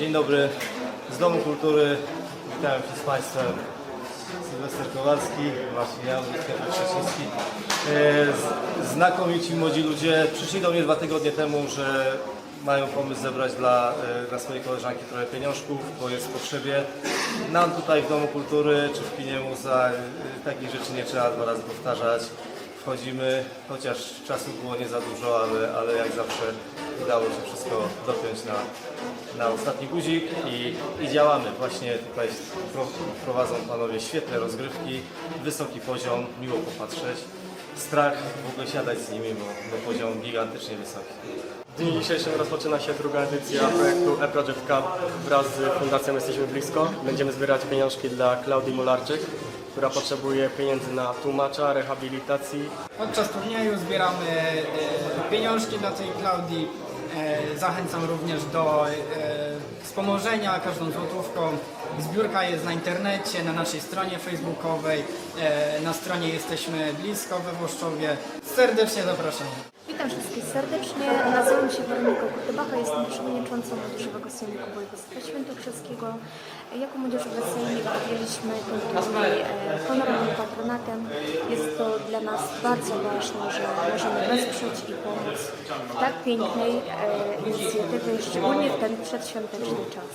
Dzień dobry, z Domu Kultury. Witam się z Państwem. Sylwester Kowalski, Marcin Jałowski, Piotr Krzeciński. E, Znakomici młodzi ludzie przyszli do mnie dwa tygodnie temu, że mają pomysł zebrać dla, e, dla swojej koleżanki trochę pieniążków, bo jest w potrzebie. Nam tutaj w Domu Kultury czy w kinie Muza e, takich rzeczy nie trzeba dwa razy powtarzać. Wchodzimy, chociaż czasu było nie za dużo, ale, ale jak zawsze udało się wszystko dopiąć na, na ostatni guzik i, i działamy. Właśnie tutaj pro, prowadzą panowie świetne rozgrywki, wysoki poziom, miło popatrzeć. Strach w ogóle siadać z nimi, bo, bo poziom gigantycznie wysoki. W dniu dzisiejszym rozpoczyna się druga edycja projektu e-Project Cup wraz z Fundacją Jesteśmy Blisko. Będziemy zbierać pieniążki dla Klaudii Mularczyk, która potrzebuje pieniędzy na tłumacza, rehabilitacji. Podczas turnieju zbieramy e, pieniążki dla tej Klaudii. E, Zachęcam również do e, wspomożenia każdą złotówką. Zbiórka jest na internecie, na naszej stronie facebookowej, na stronie Jesteśmy Blisko we Włoszczowie. Serdecznie zapraszam. Witam wszystkich serdecznie. Nazywam się Weronika Kutybacha, jestem przewodniczącą Młodzieżowego Sejmiku Województwa Świętokrzyskiego. Jako Młodzieżowy Sejmik objęliśmy ten turniej e, honorowym patronatem. Jest to dla nas bardzo ważne, że możemy wesprzeć i pomóc w tak pięknej e, inicjatywie, szczególnie w ten przedświąteczny czas.